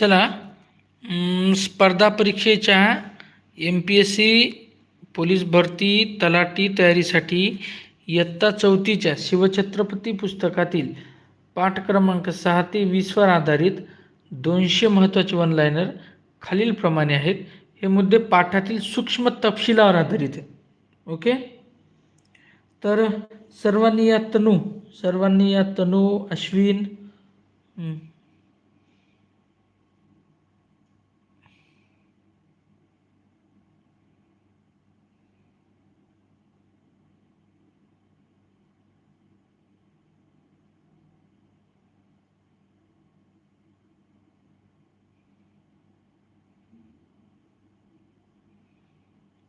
चला स्पर्धा परीक्षेच्या M P S C police भरती तलाठी तयारीसाठी इयत्ता चौथीच्या शिवछत्रपती पुस्तकातील पाठ क्रमांक सहा ते वीसवर आधारित दोनशे महत्त्वाचे वनलायनर खालीलप्रमाणे आहेत. हे मुद्दे पाठातील सूक्ष्म तपशिलावर आधारित आहेत. ओके? तर सर्वांनी या तनू सर्वांनी या तनू अश्विन हं.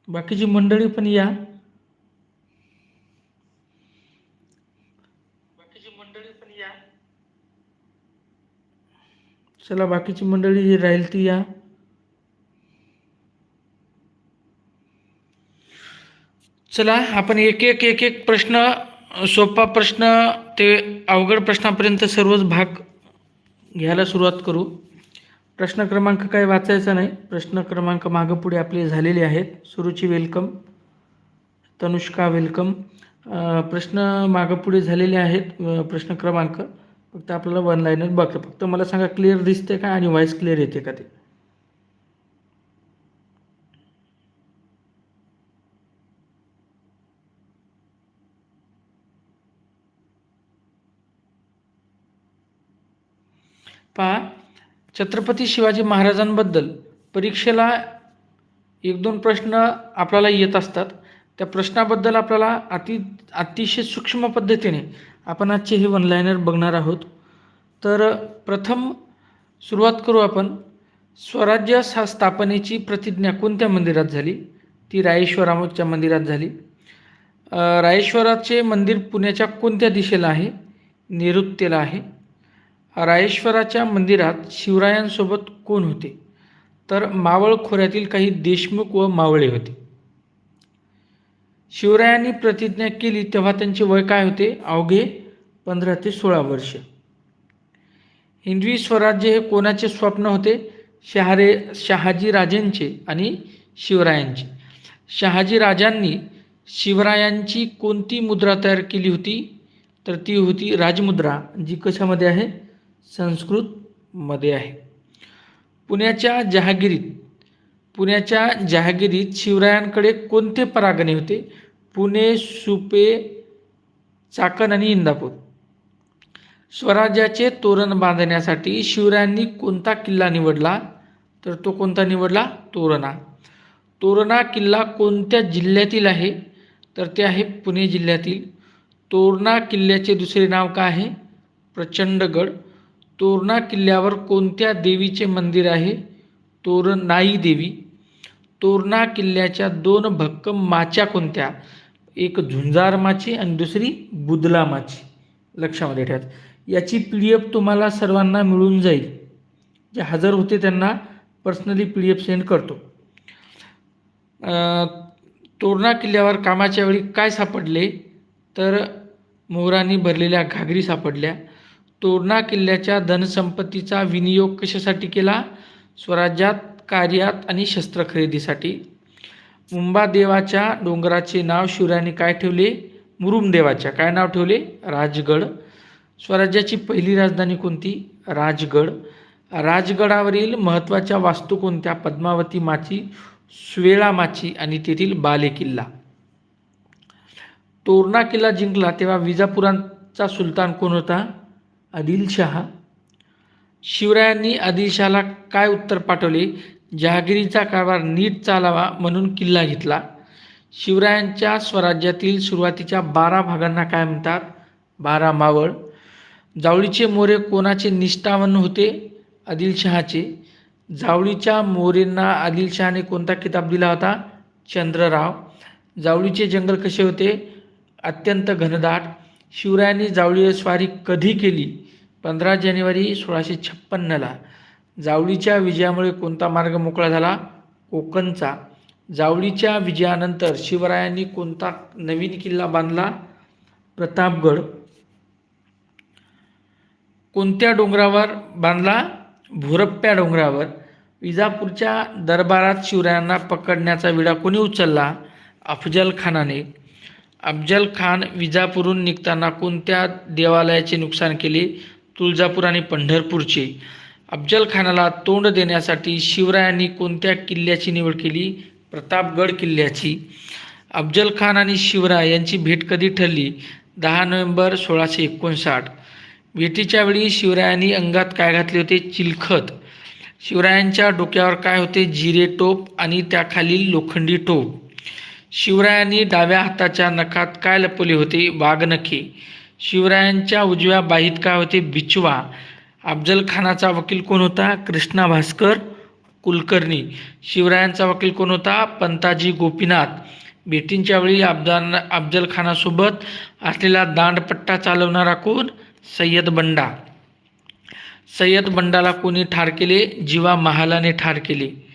बाकीची मंडळी पण या. बाकीची मंडळी पण या. चला बाकीची मंडळी जी राहील ती या. चला आपण एक एक एक एक प्रश्न सोपा प्रश्न ते अवघड प्रश्नापर्यंत सर्वच भाग घ्यायला सुरुवात करू. प्रश्न क्रमांक काय वाचायचा नाही? प्रश्न क्रमांक मागं पुढे आपले झालेले आहेत. सुरुची वेलकम तनुष्का वेलकम प्रश्न मागं पुढे झालेले आहेत. प्रश्न क्रमांक. फक्त आपल्याला वन लाईनर बघतं. फक्त मला सांगा क्लिअर दिसते का आणि व्हॉइस क्लिअर येते का ते? पहा छत्रपती शिवाजी महाराजांबद्दल परीक्षेला एक दोन प्रश्न आपल्याला येत असतात. त्या प्रश्नाबद्दल आपल्याला अति अतिशय सूक्ष्म पद्धतीने आपण आजचे हे वनलायनर बघणार आहोत. तर प्रथम सुरुवात करू आपण. स्वराज्य सा स्थापनेची प्रतिज्ञा कोणत्या मंदिरात झाली? ती रायेश्वराच्या मंदिरात झाली. रायेश्वराचे मंदिर पुण्याच्या कोणत्या दिशेला आहे? नैऋत्येला आहे. रायेश्वराच्या मंदिरात शिवरायांसोबत कोण होते? तर मावळ खोऱ्यातील काही देशमुख व मावळे होते. शिवरायांनी प्रतिज्ञा केली तेव्हा त्यांचे वय काय होते? अवघे पंधरा ते सोळा वर्ष. हिंदवी स्वराज्य हे कोणाचे स्वप्न होते? शहारे शहाजी राजेंचे आणि शिवरायांचे. शहाजी राजांनी शिवरायांची कोणती मुद्रा तयार केली होती? तर ती होती राजमुद्रा जी कशामध्ये आहे? संस्कृतमध्ये आहे. पुण्याच्या जहागिरीत पुण्याच्या जहागिरीत शिवरायांकडे कोणते परागणे होते? पुणे सुपे चाकण आणि इंदापूर. स्वराज्याचे तोरण बांधण्यासाठी शिवरायांनी कोणता किल्ला निवडला? तर तो कोणता निवडला? तोरणा. तोरणा किल्ला कोणत्या जिल्ह्यातील आहे? तर ते आहे पुणे जिल्ह्यातील. तोरणा किल्ल्याचे दुसरे नाव काय आहे? प्रचंडगड. तोरणा किल्ल्यावर कोणत्या देवीचे मंदिर आहे? तोरणाई देवी. तोरणा किल्ल्याच्या दोन भक्कम माच्या कोणत्या? एक झुंजार माची आणि दुसरी बुदला माची. लक्षामध्ये ठेवा. याची पी डी एफ तुम्हाला सर्वांना मिळून जाईल. जे हजर होते त्यांना personally P D F send करतो. तोरणा किल्ल्यावर कामाच्या वेळी काय सापडले? तर मोहरांनी भरलेल्या घागरी सापडल्या. तोरणा किल्ल्याच्या धनसंपत्तीचा विनियोग कशासाठी केला? स्वराज्यात कार्यात आणि शस्त्र खरेदीसाठी. मुंबादेवाच्या डोंगराचे नाव शिवरायांनी काय ठेवले? मुरुमदेवाच्या. काय नाव ठेवले? राजगड. स्वराज्याची पहिली राजधानी कोणती? राजगड. राजगडावरील महत्त्वाच्या वास्तू कोणत्या? पद्मावती माची सुवेळा माची आणि तेथील बाले किल्ला. तोरणा किल्ला जिंकला तेव्हा विजापुरांचा सुलतान कोण होता? आदिलशहा. शिवरायांनी आदिलशहाला काय उत्तर पाठवले? जहागिरीचा कारभार नीट चालावा म्हणून किल्ला घेतला. शिवरायांच्या स्वराज्यातील सुरुवातीच्या बारा भागांना काय म्हणतात? बारा मावळ. जावळीचे मोरे कोणाचे निष्ठावन होते? आदिलशहाचे. जावळीच्या मोरेंना आदिलशहाने कोणता किताब दिला होता? चंद्रराव. जावळीचे जंगल कसे होते? अत्यंत घनदाट शिवरायांनी जावळी स्वारी कधी केली? पंधरा जानेवारी सोळाशे छप्पन्नला. जावळीच्या विजयामुळे कोणता मार्ग मोकळा झाला? कोकणचा. जावळीच्या विजयानंतर शिवरायांनी कोणता नवीन किल्ला बांधला? प्रतापगड. कोणत्या डोंगरावर बांधला? भोरप्प्या डोंगरावर. विजापूरच्या दरबारात शिवरायांना पकडण्याचा विडा कोणी उचलला? अफजल खानाने अफजल खान विजापूरहून निघताना कोणत्या देवालयाचे नुकसान केले? तुळजापूर आणि पंढरपूरचे. अफजल खानाला तोंड देण्यासाठी शिवरायांनी कोणत्या किल्ल्याची निवड केली? प्रतापगड किल्ल्याची. अफजल खान आणि शिवराय यांची भेट कधी ठरली? दहा नोव्हेंबर सोळाशे एकोणसाठ. भेटीच्या वेळी शिवरायांनी अंगात काय घातले होते? चिलखत. शिवरायांच्या डोक्यावर काय होते? जिरे टोप आणि त्याखालील लोखंडी टोप. शिवरायांनी डाव्या हाताच्या नखात काय लपवले होते? वाघनखी शिवरायांच्या उजव्या बाहीत काय होते? बिचवा. अफजल खानाचा वकील कोण होता? कृष्णा भास्कर कुलकर्णी. शिवरायांचा वकील कोण होता? पंताजी गोपीनाथ. भेटींच्या वेळी अफजान अफजल खानासोबत असलेला दांडपट्टा चालवणारा कोण? सय्यद बंडा. सय्यद बंडाला कोणी ठार केले? जीवा महालाने ठार केले.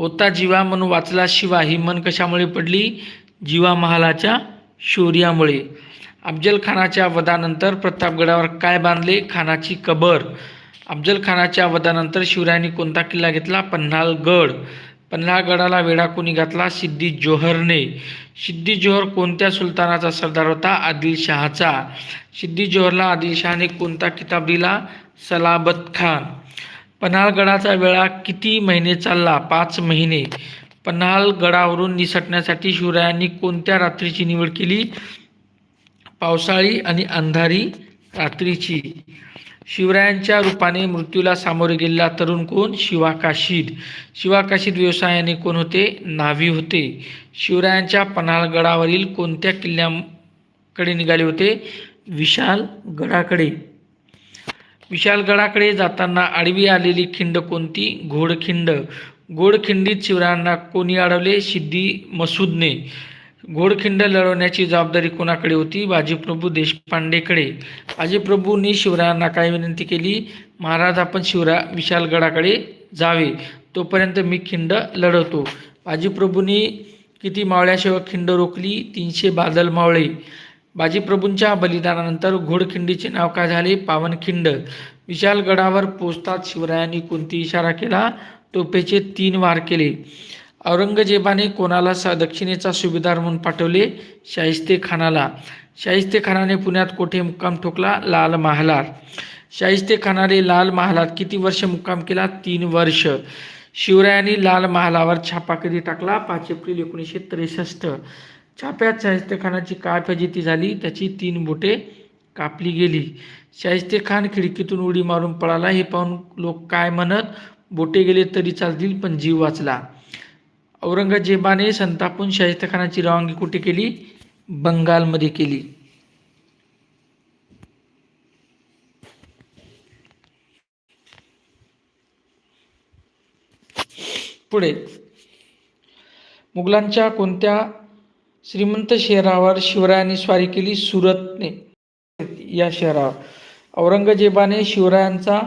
होता जीवा म्हणून वाचला शिवा ही मन कशामुळे पडली? जीवा महालाच्या शौर्यामुळे. अफजल खानाच्या वधानंतर प्रतापगडावर काय बांधले? खानाची कबर. अफजल खानाच्या वधानंतर शिवरायांनी कोणता किल्ला घेतला? पन्हाळगड. पन्हाळगडाला वेढा कोणी घातला? सिद्धी जोहरने सिद्धी जोहर कोणत्या सुलतानाचा सरदार होता? आदिलशहाचा. सिद्धी जोहरला आदिलशहाने कोणता किताब दिला? सलाबत खान. पन्हाळगडाचा वेळा किती महिने चालला? पाच महिने. पन्हाळगडावरून निसटण्यासाठी शिवरायांनी कोणत्या रात्रीची निवड केली? पावसाळी आणि अंधारी रात्रीची. शिवरायांच्या रूपाने मृत्यूला सामोरे गेलेला तरुण कोण? शिवाकाशीद शिवाकाशीद व्यवसायाने कोण होते? नावी होते. शिवरायांच्या पन्हाळगडावरील कोणत्या किल्ल्याकडे निघाले होते? विशाल गडाकडे. विशालगडाकडे जाताना आडवी आलेली खिंड कोणती? घोडखिंड घोडखिंडीत शिवरायांना कोणी अडवले? सिद्धी मसूदने. घोडखिंड लढवण्याची जबाबदारी कोणाकडे होती? बाजीप्रभू देशपांडेकडे. बाजीप्रभूंनी शिवरायांना काय विनंती केली? महाराज आपण शिवरा विशालगडाकडे जावे. तोपर्यंत मी खिंड लढवतो. बाजीप्रभूंनी किती मावळ्याशिवाय खिंड रोखली? तीनशे बादल मावळे. बाजीप्रभूंच्या बलिदानानंतर घोडखिंडीचे नाव काय झाले? पावनखिंड. विशालगडावर पोचताच शिवरायांनी कोणती इशारा केला? तोफेचे तीन वार केले. औरंगजेबाने कोणाला सा दक्षिणेचा सुभेदार म्हणून पाठवले? शाहिस्ते खानाला. शाहिस्ते खानाने पुण्यात कोठे मुक्काम ठोकला? लाल महालात. शाहिस्ते खानाने लाल महालात किती वर्ष मुक्काम केला? तीन वर्ष. शिवरायांनी लाल महालावर छापा कधी टाकला. पाच एप्रिल एकोणीसशे त्रेसष्ट. छाप्यात शाहिस्तेखानाची काय फजिती झाली त्याची तीन बोटे कापली गेली. शाहिस्ते खान खिडकीतून उडी मारून पळाला. हे पाहून लोक काय म्हणत बोटे गेले तरी चालतील पण जीव वाचला. औरंगजेबाने संतापून शाहिस्तेखानाची रवानगी कुठे केली? बंगालमध्ये केली. पुढे. मुघलांच्या कोणत्या श्रीमंत शहरावर शिवरायांनी स्वारी केली सुरतने. या शहरावर. औरंगजेबाने शिवरायांचा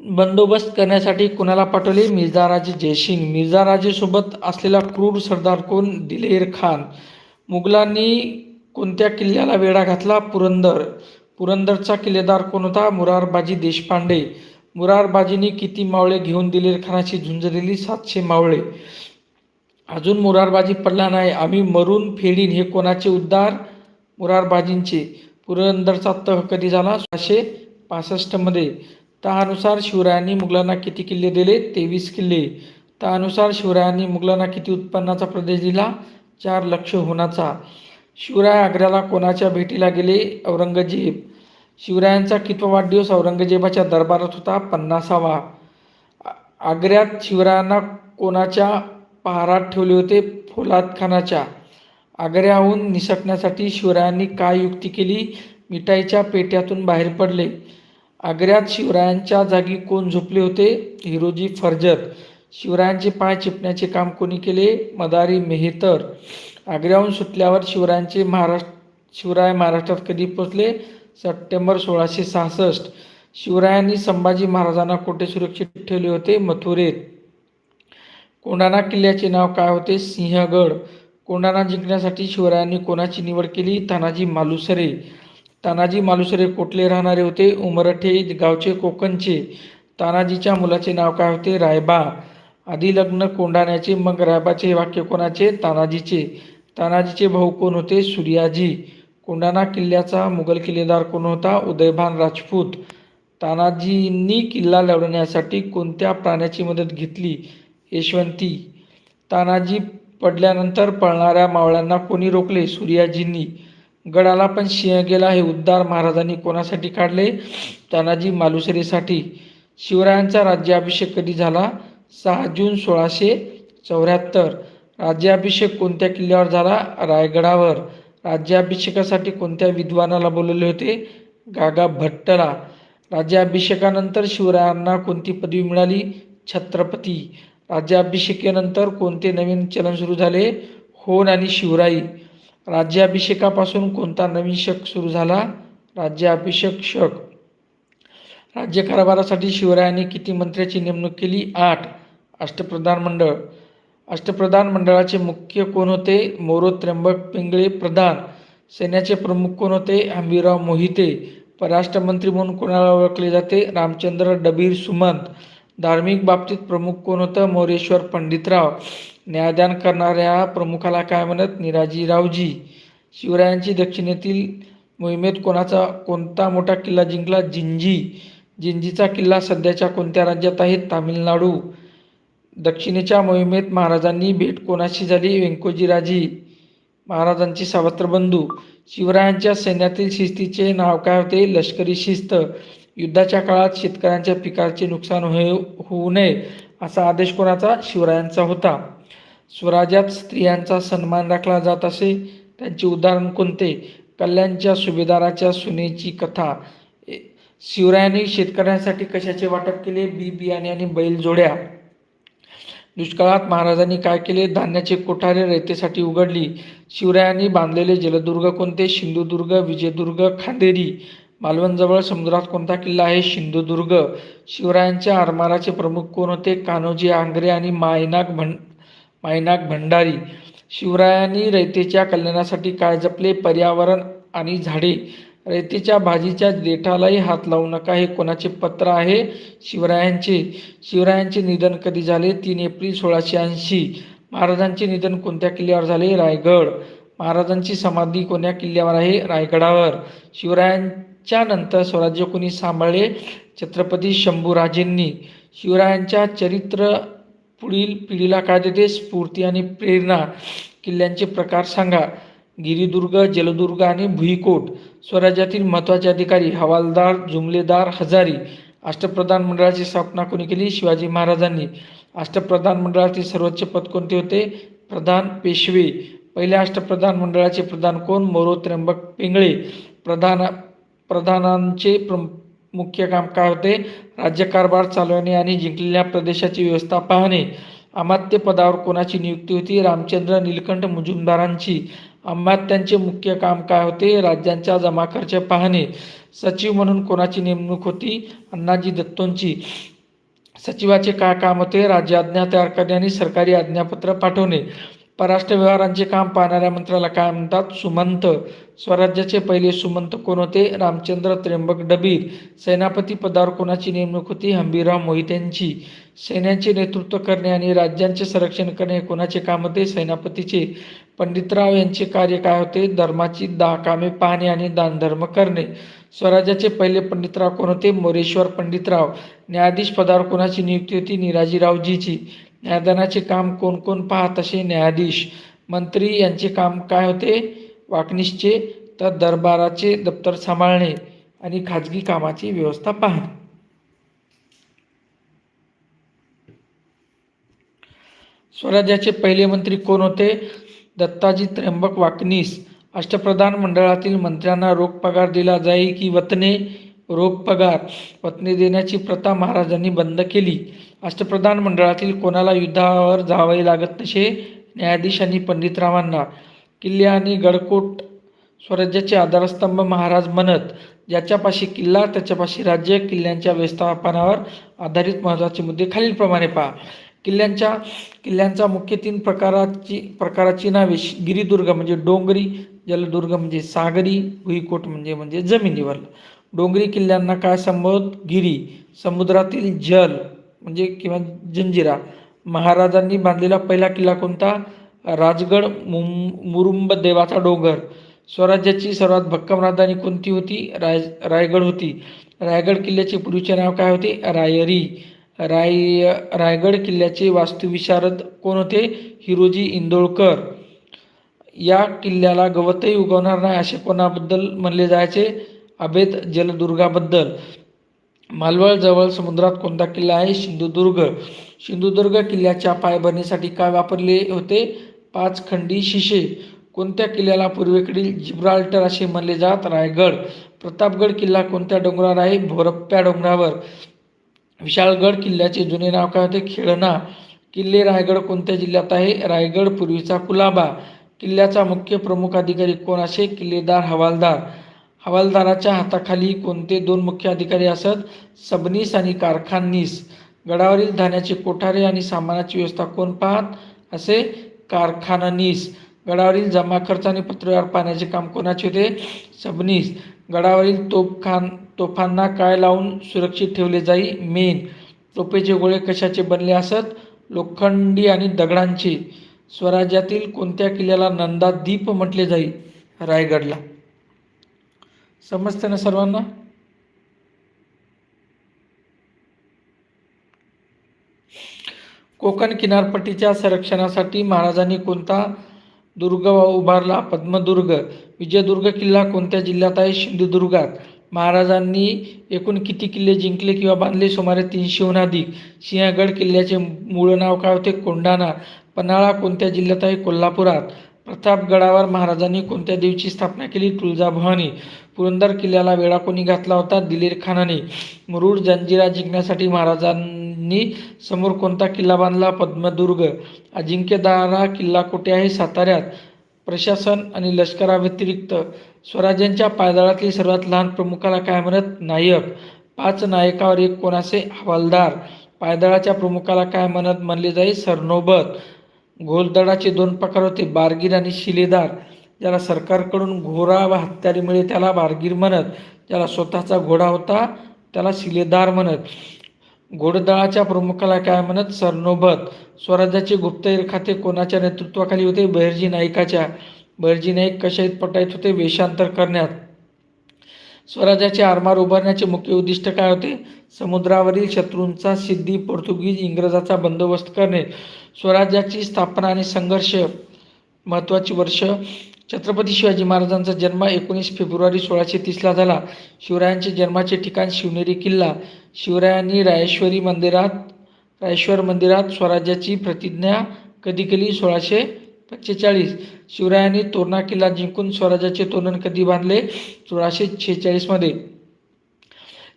बंदोबस्त करण्यासाठी कुणाला पाठवले? मिर्झाराजे जयसिंग. मिर्झाराजेसोबत असलेला क्रूर सरदार कोण? दिलेर खान. मुघलांनी कोणत्या किल्ल्याला वेढा घातला? पुरंदर. पुरंदरचा किल्लेदार कोण होता? मुरारबाजी देशपांडे. मुरारबाजींनी किती मावळे घेऊन दिलेर खानाची झुंज दिली सातशे मावळे. अजून मुरारबाजी पडला नाही. आम्ही मरून फेडीन हे कोणाचे उद्धार? मुरारबाजींचे पुरंदरचा तह कधी झाला? सोळाशे पासष्टमध्ये त्यानुसार शिवरायांनी मुघलांना किती किल्ले दिले? तेवीस किल्ले. त्यानुसार शिवरायांनी मुघलांना किती उत्पन्नाचा प्रदेश दिला? चार लक्ष होण्याचा. शिवराय आग्र्याला कोणाच्या भेटीला गेले? औरंगजेब. शिवरायांचा कितवा वाढदिवस औरंगजेबाच्या दरबारात होता? पन्नासावा. आग्र्यात शिवरायांना कोणाच्या पहारात ठेवले होते? फोलाद खानाच्या. आग्र्याहून निसटण्यासाठी शिवरायांनी काय युक्ती केली? मिठाईच्या पेट्यातून बाहेर पडले. आग्र्यात शिवरायांच्या जागी कोण झोपले होते? हिरोजी फर्जत. शिवरायांचे पाय चिपण्याचे काम कोणी केले? मदारी मेहतर. आग्र्याहून सुटल्यावर शिवरायांचे महाराष्ट्र शिवराय महाराष्ट्रात कधी पोचले? सप्टेंबर सोळाशे सहासष्ट. शिवरायांनी संभाजी महाराजांना कोठे सुरक्षित ठेवले होते? मथुरेत. कोंडाणा किल्ल्याचे नाव काय होते? सिंहगड. कोंडाणा जिंकण्यासाठी शिवरायांनी कोणाची निवड केली? तानाजी मालुसरे. तानाजी मालुसरे कोटले राहणारे होते? उमरठे गावचे कोकणचे. तानाजीच्या मुलाचे नाव काय होते? रायबा. आधी लग्न कोंडाण्याचे मग रायबाचे हे वाक्य कोणाचे? तानाजीचे. तानाजीचे भाऊ कोण होते? सूर्याजी. कोंढाणा किल्ल्याचा मुघल किल्लेदार कोण होता? उदयभान राजपूत. तानाजींनी किल्ला लढवण्यासाठी कोणत्या प्राण्याची मदत घेतली? यशवंती. तानाजी पडल्यानंतर पळणाऱ्या मावळ्यांना कोणी रोखले? सूर्याजींनी. गडाला पण सिंह गेला हे उद्गार महाराजांनी कोणासाठी काढले? तानाजी मालुसरीसाठी. शिवरायांचा राज्याभिषेक कधी झाला? सहा जून सोळाशे चौऱ्याहत्तर. राज्याभिषेक कोणत्या किल्ल्यावर झाला? रायगडावर. राज्याभिषेकासाठी कोणत्या विद्वानाला बोलवले होते? गागा भट्टला. राज्याभिषेकानंतर शिवरायांना कोणती पदवी मिळाली? छत्रपती. राज्याभिषेकानंतर कोणते नवीन चलन सुरू झाले? होन आणि शिवराई. राज्याभिषेकापासून कोणता नवीन शक सुरू झाला? राज्याभिषेक शक. राज्यकारभारासाठी शिवरायांनी किती मंत्र्याची नेमणूक केली? आठ. अष्टप्रधान मंडळ. अष्टप्रधान मंडळाचे मुख्य कोण होते? मोरो त्र्यंबक पिंगळे प्रधान. सैन्याचे प्रमुख कोण होते? आंबीराव मोहिते. परराष्ट्र मंत्री म्हणून कोणाला ओळखले जाते? रामचंद्र डबीर सुमंत. धार्मिक बाबतीत प्रमुख कोण होतं? मोरेश्वर पंडितराव. न्यायदान करणाऱ्या प्रमुखाला काय म्हणत? निराजीरावजी. शिवरायांची दक्षिणेतील मोहिमेत कोणाचा कोणता मोठा किल्ला जिंकला? जिंजी. जिंजीचा किल्ला सध्याच्या कोणत्या राज्यात आहे? तामिळनाडू. दक्षिणेच्या मोहिमेत महाराजांनी भेट कोणाशी झाली? व्यंकोजीराजी महाराजांची सावत्र बंधू शिवरायांच्या सैन्यातील शिस्तीचे नाव काय होते? लष्करी शिस्त. युद्धाच्या काळात शेतकऱ्यांच्या पिकाचे नुकसान होऊ होऊ नये असा आदेश कोणाचा? शिवरायांचा होता. स्वराज्यात स्त्रियांचा सन्मान राखला जात असे. त्यांचे उदाहरण कोणते? कल्याणच्या सुभेदाराच्या सुनेची कथा. ए- शिवरायांनी शेतकऱ्यांसाठी कशाचे वाटप केले? बी बियाणे आणि बैल जोड्या दुष्काळात महाराजांनी काय केले? धान्याचे कोठारे रयतेसाठी उघडली. शिवरायांनी बांधलेले जलदुर्ग कोणते? सिंधुदुर्ग विजयदुर्ग खांदेरी. मालवणजवळ समुद्रात कोणता किल्ला आहे? सिंधुदुर्ग. शिवरायांच्या आरमाराचे प्रमुख कोण होते? कान्होजी आंग्रे आणि मायनाग भं मायनाग भंडारी. शिवरायांनी रयतेच्या कल्याणासाठी काय जपले? पर्यावरण आणि झाडे. रेतीच्या भाजीच्या देठालाही हात लावू नका. हे कोणाचे पत्र आहे? शिवरायांचे. शिवरायांचे निधन कधी झाले? तीन एप्रिल सोळाशे ऐंशी. महाराजांचे निधन कोणत्या किल्ल्यावर झाले? रायगड. महाराजांची समाधी कोण्या किल्ल्यावर आहे? रायगडावर. शिवरायांच्या नंतर स्वराज्य कोणी सांभाळले? छत्रपती शंभूराजेंनी. शिवरायांच्या चरित्र पुढील पिढीला काय देते? स्फूर्ती आणि प्रेरणा. किल्ल्यांचे प्रकार सांगा. गिरिदुर्ग जलदुर्ग आणि भुईकोट स्वराज्यातील महत्त्वाचे अधिकारी हवालदार जुमलेदार हजारी अष्टप्रधान मंडळाची स्थापना कोणी केली? शिवाजी महाराजांनी. अष्टप्रधान मंडळातील सर्वोच्च पद कोणते होते? प्रधान पेशवे. पहिल्या अष्टप्रधान मंडळाचे प्रधान कोण? मोरो त्र्यंबक पिंगळे. प्रधान प्रधानांचे प्र मुख्य काम काय होते? राज्यकारभार चालवणे आणि जिंकलेल्या प्रदेशाची व्यवस्था पाहणे. अमात्य पदावर कोणाची नियुक्ती होती? रामचंद्र नीलकंठ मुजुमदारांची. अमात्यांचे मुख्य काम काय होते? राज्यांच्या जमा खर्च पाहणे. सचिव म्हणून कोणाची नेमणूक होती? अण्णाजी दत्तोंची. सचिवाचे काय काम होते? राज्य आज्ञा तयार करणे आणि सरकारी आज्ञापत्र पाठवणे. परराष्ट्र व्यवहारांचे काम पाहणाऱ्या मंत्र्याला काय म्हणतात? सुमंत. स्वराज्याचे पहिले सुमंत कोण होते? रामचंद्र त्र्यंबक डबीर. सेनापती पदावर कोणाची नेमणूक होती? हंबीराव मोहित्यांची सैन्याचे नेतृत्व करणे आणि राज्यांचे संरक्षण करणे कोणाचे काम होते? सेनापतीचे. पंडितराव यांचे कार्य काय होते? धर्माची दहा कामे पाहणे आणि दानधर्म करणे. स्वराज्याचे पहिले पंडितराव कोण होते? मोरेश्वर पंडितराव. न्यायाधीश पदावर कोणाची नियुक्ती होती? निराजीरावजीची. न्यायदानाचे काम कोण कोण पाहत असे? न्यायाधीश मंत्री यांचे काम काय होते? वाकनिशचे तर दरबाराचे दप्तर सांभाळणे आणि खाजगी कामाची व्यवस्था पाहणे. स्वराज्याचे पहिले मंत्री कोण होते? दत्ताजी त्र्यंबक वाकनीस अष्टप्रधान मंडळातील मंत्र्यांना रोख पगार दिला जाई की वतने? रोख पगार वतने देण्याची प्रथा महाराजांनी बंद केली. अष्टप्रधान मंडळातील कोणाला युद्धावर जावे लागत नसे न्यायाधीश आणि पंडितरावांना. किल्ले आणि गडकोट स्वराज्याचे आधारस्तंभ महाराज म्हणत ज्याच्यापाशी किल्ला त्याच्यापाशी राज्य किल्ल्यांच्या व्यवस्थापनावर आधारित महत्त्वाचे मुद्दे खालीलप्रमाणे पहा. किल्ल्यांच्या किल्ल्यांचा मुख्य तीन प्रकाराची प्रकाराची नावे श- गिरिदुर्ग म्हणजे डोंगरी जलदुर्ग म्हणजे सागरी भुईकोट म्हणजे म्हणजे जमिनीवर. डोंगरी किल्ल्यांना काय संबोध? गिरी. समुद्रातील जल. म्हणजे किंवा जंजिरा. महाराजांनी बांधलेला पहिला किल्ला कोणता? राजगड मुं मुरुंब देवाचा डोंगर. स्वराज्याची सर्वात भक्कम राजधानी कोणती होती? राय रायगड होती. रायगड किल्ल्याचे पूर्वीचे नाव काय होते? रायरी. राय रायगड किल्ल्याचे वास्तुविशारद कोण होते? हिरोजी इंदोळकर. या किल्ल्याला गवतही उगवणार नाही असे कोणाबद्दल म्हणले जायचे? अभेद जलदुर्गाबद्दल. मालवळजवळ समुद्रात कोणता किल्ला आहे? सिंधुदुर्ग. सिंधुदुर्ग किल्ल्याच्या पायभरणीसाठी काय वापरले होते? पाच खंडी शिशे. कोणत्या किल्ल्याला पूर्वेकडील जिब्राल्टर असे म्हणले जात? रायगड. प्रतापगड किल्ला कोणत्या डोंगरावर आहे? भोरप्प्या डोंगरावर. विशाळगड किल्ल्याचे जुने नाव काय होते? खेळणा. किल्ले रायगड कोणत्या जिल्ह्यात आहे? रायगड पूर्वीचा कुलाबा. किल्ल्याचा मुख्य प्रमुख अधिकारी कोण असे? किल्लेदार हवालदार. हवालदाराच्या हाताखाली कोणते दोन मुख्य अधिकारी असत? सबनीस आणि कारखाननीस गडावरील धान्याचे कोठारे आणि सामानाची व्यवस्था कोण पाहत? असे कारखाननीस. गडावरील जमा खर्च आणि पत्रव्यवहार पाहण्याचे काम कोणाचे होते? सबनीस. गडावरील तोफखान तोफांना काय लावून सुरक्षित ठेवले जाई मेन. तोफेचे गोळे कशाचे बनले असत? लोखंडी आणि दगडांचे. स्वराज्यातील कोणत्या किल्ल्याला नंदादीप म्हटले जाई? रायगडला. समजते ना सर्वांना? कोकण किनारपट्टीच्या संरक्षणासाठी महाराजांनी कोणता दुर्ग उभारला? पद्मदुर्ग. विजयदुर्ग किल्ला कोणत्या जिल्ह्यात आहे? सिंधुदुर्गात. महाराजांनी एकूण किती किल्ले जिंकले किंवा बांधले? सुमारे तीनशेहून अधिक. सिंहगड किल्ल्याचे मूळ नाव काय होते? कोंढाणा. पन्हाळा कोणत्या जिल्ह्यात आहे? कोल्हापुरात. प्रतापगडावर महाराजांनी कोणत्या देवीची स्थापना केली? तुळजाभवानी. पुरंदर किल्ल्याला वेळा कोणी घातला होता? दिलेर खानाने. मुरुड जंजिरा जिंकण्यासाठी महाराजांनी समोर कोणता किल्ला बांधला? पद्मदुर्ग. अजिंक्यदारा किल्ला कुठे आहे? साताऱ्यात. प्रशासन आणि लष्कराव्यतिरिक्त. स्वराज्यांच्या पायदळातील सर्वात लहान प्रमुखाला काय म्हणत? नायक. पाच नायकावर एक कोणाचे हवालदार. पायदळाच्या प्रमुखाला काय म्हणत? म्हणले जाई सरनोबत. घोलदडाचे दोन प्रकार होते बारगीर आणि शिलेदार. ज्याला सरकारकडून घोरा व हत्यारीमुळे त्याला बारगीर म्हणत. ज्याला स्वतःचा घोडा होता त्याला शिलेदार म्हणत. घोडदळाच्या प्रमुखाला काय म्हणत? सरनोबत स्वराज्याचे गुप्तहेर खाते कोणाच्या नेतृत्वाखाली होते? बहिर्जी नाईकाच्या. बहिर्जी नाईक कशात पटायत होते? वेषांतर करण्यात. स्वराज्याचे आरमार उभारण्याचे मुख्य उद्दिष्ट काय होते? समुद्रावरील शत्रूंचा सिद्धी पोर्तुगीज इंग्रजाचा बंदोबस्त करणे. स्वराज्याची स्थापना आणि संघर्ष महत्त्वाची वर्ष. छत्रपती शिवाजी महाराजांचा जन्म एकोणीस फेब्रुवारी सोळाशे तीसला झाला. शिवरायांचे जन्माचे ठिकाण शिवनेरी किल्ला. शिवरायांनी रायेश्वरी मंदिरात रायेश्वर मंदिरात स्वराज्याची प्रतिज्ञा कधी केली? सोळाशे पंचेचाळीस शिवरायांनी तोरणा किल्ला जिंकून स्वराज्याचे तोरण कधी बांधले? सोळाशे छेचाळीसमध्ये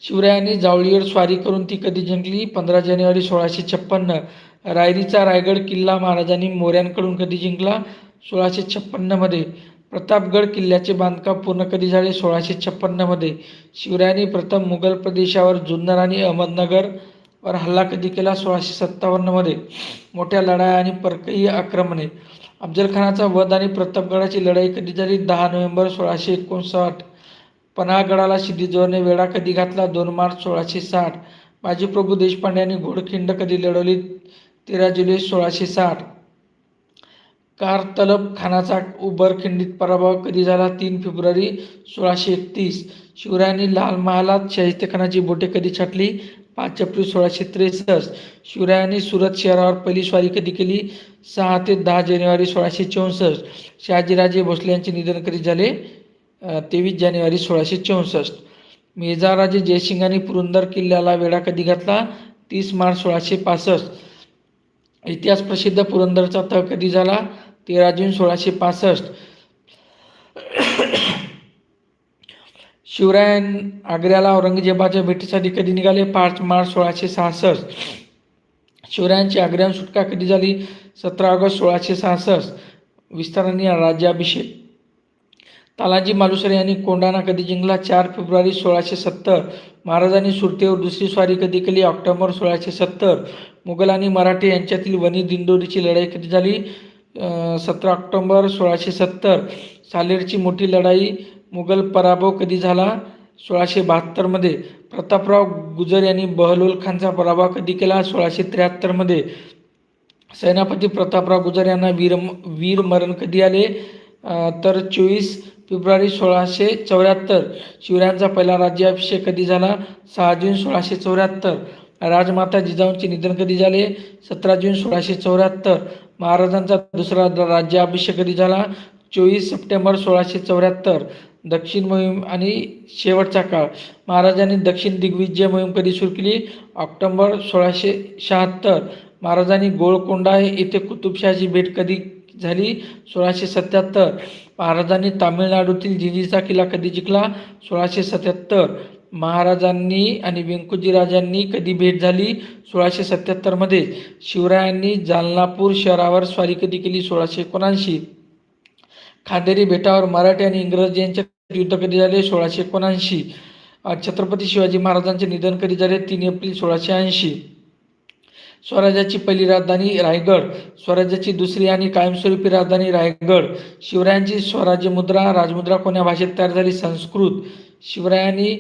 शिवरायांनी जावळीवर स्वारी करून ती कधी जिंकली? पंधरा जानेवारी सोळाशे छप्पन्न रायरीचा रायगड किल्ला महाराजांनी मोऱ्यांकडून कधी जिंकला? सोळाशे छप्पन्नमध्ये प्रतापगड किल्ल्याचे बांधकाम पूर्ण कधी झाले? सोळाशे छप्पन्नमध्ये शिवरायांनी प्रथम मुघल प्रदेशावर जुन्नर आणि अहमदनगर वर हल्ला कधी केला? सोळाशे सत्तावन्नमध्ये मोठ्या लढाया आणि परकीय आक्रमणे. अफजलखानाचा वध आणि प्रतापगडाची लढाई कधी झाली? दहा नोव्हेंबर सोळाशे एकोणसाठ. पन्हाळगडाला सिद्धीजोरने वेढा कधी घातला? दोन मार्च सोळाशे साठ. बाजीप्रभू देशपांडे यांनी घोडखिंड कधी लढवली? तेरा जुलै सोळाशे साठ. कारतलब खानाचा उबरखिंडीत पराभव कधी झाला? तीन फेब्रुवारी सोळाशे एकतीस. शिवरायांनी लाल महालात शाहिस्तेखानाची बोटे कधी छाटली? पाच एप्रिल सोळाशे त्रेसष्ट शिवरायांनी सुरत शहरावर पहिली स्वारी कधी केली. सहा ते दहा जानेवारी सोळाशे चौसष्ट शहाजीराजे भोसले यांचे निधन कधी झाले तेवीस जानेवारी सोळाशे चौसष्ट. मेजाराजे जयसिंगांनी पुरंदर किल्ल्याला वेढा कधी घातला? तीस मार्च सोळाशे पासष्ट. इतिहास प्रसिद्ध पुरंदरचा तह कधी झाला? तेरा जून सोळाशे पासष्ट. शिवरायान आग्र्याला औरंगजेबाच्या भेटीसाठी कधी निघाले? पाच मार्च सोळाशे सहासष्ट. शिवरायांची आग्र्याहून सुटका कधी झाली? सतरा ऑगस्ट सोळाशे सहासष्ट. विस्तारांनी राज्याभिषेक. तालाजी मालुसरे यांनी कोंडाना कधी जिंकला? चार फेब्रुवारी सोळाशे सत्तर. महाराजांनी सुरतेवर दुसरी स्वारी कधी केली? ऑक्टोबर सोळाशे सत्तर. मुघल आणि मराठे यांच्यातील वनी दिंडोरीची लढाई कधी झाली? सतरा ऑक्टोंबर सोळाशे सत्तर. सालेरची मोठी लढाई मुघल पराभव कधी झाला? सोळाशे बहात्तरमध्ये प्रतापराव गुजर यांनी बहलोल खानचा पराभव कधी केला? सोळाशे त्र्याहत्तरमध्ये सेनापती प्रतापराव गुजर यांना वीर वीर मरण कधी आले? तर चोवीस फेब्रुवारी सोळाशे चौऱ्याहत्तर. शिवरायांचा पहिला राज्याभिषेक कधी झाला? सहा जून सोळाशे चौऱ्याहत्तर. राजमाता जिजाऊंचे निधन कधी झाले? सतरा जून सोळाशे चौऱ्याहत्तर. महाराजांचा दुसरा राज्याभिषेक कधी झाला? चोवीस सप्टेंबर सोळाशे चौऱ्याहत्तर. दक्षिण मोहीम आणि शेवटचा काळ. महाराजांनी दक्षिण दिग्विजय मोहीम कधी सुरू केली? ऑक्टोंबर सोळाशे शहात्तर. महाराजांनी गोळकोंडा येथे कुतुबशहाची भेट कधी झाली? सोळाशे सत्याहत्तर. महाराजांनी तामिळनाडूतील जिंजीचा किल्ला कधी जिंकला? सोळाशे सत्याहत्तर. महाराजांनी आणि व्यंकुजी राजांनी कधी भेट झाली? सोळाशे सत्याहत्तरमध्ये शिवरायांनी जालनापूर शहरावर स्वारी कधी केली? सोळाशे एकोणऐंशी. खांदेरी बेटावर मराठी आणि इंग्रज यांच्यात युद्ध कधी झाले? सोळाशे एकोणऐंशी. छत्रपती शिवाजी महाराजांचे निधन कधी झाले? तीन एप्रिल सोळाशे ऐंशी. स्वराज्याची पहिली राजधानी रायगड. स्वराज्याची दुसरी आणि कायमस्वरूपी राजधानी रायगड. शिवरायांची स्वराज्य मुद्रा राजमुद्रा कोण्या भाषेत तयार झाली? संस्कृत. शिवरायांनी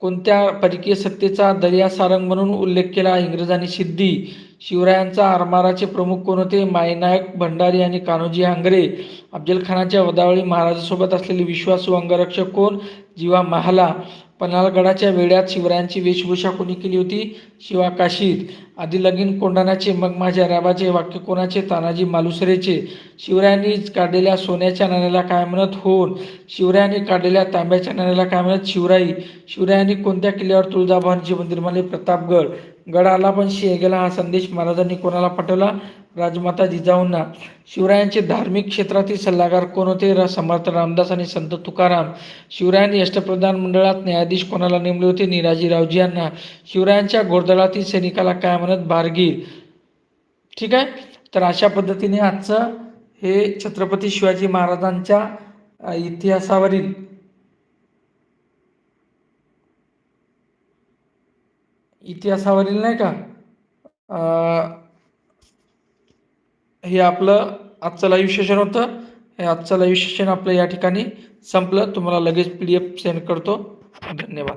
कोणत्या परकीय सत्तेचा दर्या सारंग म्हणून उल्लेख केला? इंग्रजांनी सिद्धी. शिवरायांचा आरमाराचे प्रमुख कोण होते? मायनायक भंडारी आणि कान्होजी हांगरे. अफजलखानाच्या वदावळी महाराजासोबत असलेले विश्वासू अंगरक्षक कोण? जीवा महाला. पन्हाळगडाच्या वेड्यात शिवरायांची वेशभूषा कोणी केली होती? शिवा काशीद. आधी लगीन कोंडाण्याचे मग माझ्या राबाचे वाक्य कोणाचे? तानाजी मालुसरेचे. शिवरायांनी काढलेल्या सोन्याच्या नाण्याला काय म्हणत? होऊन. शिवरायांनी काढलेल्या तांब्याच्या नाण्याला काय म्हणत? शिवराई. शिवरायांनी कोणत्या किल्ल्यावर तुळजाभवानीचे मंदिर मानले? प्रतापगड. गडाला पण शिय गेला हा संदेश महाराजांनी कोणाला पाठवला? राजमाता जिजाऊंना शिवरायांचे धार्मिक क्षेत्रातील सल्लागार कोण होते? र समर्थ रामदास आणि संत तुकाराम. शिवरायांनी अष्टप्रधान मंडळात न्यायाधीश कोणाला नेमले होते? निराजी रावजी यांना. शिवरायांच्या घोडदळातील सैनिकाला काय म्हणत? बारगीर. ठीक आहे? तर अशा पद्धतीने आजचं हे छत्रपती शिवाजी महाराजांच्या इतिहासावरील इतिहासावरील नाही का? हे आपलं आजचं लाईव्ह सेशन होतं. हे आजचं लाईव्ह सेशन आपलं या ठिकाणी संपलं. तुम्हाला लगेच पी डी एफ सेंड करतो. धन्यवाद.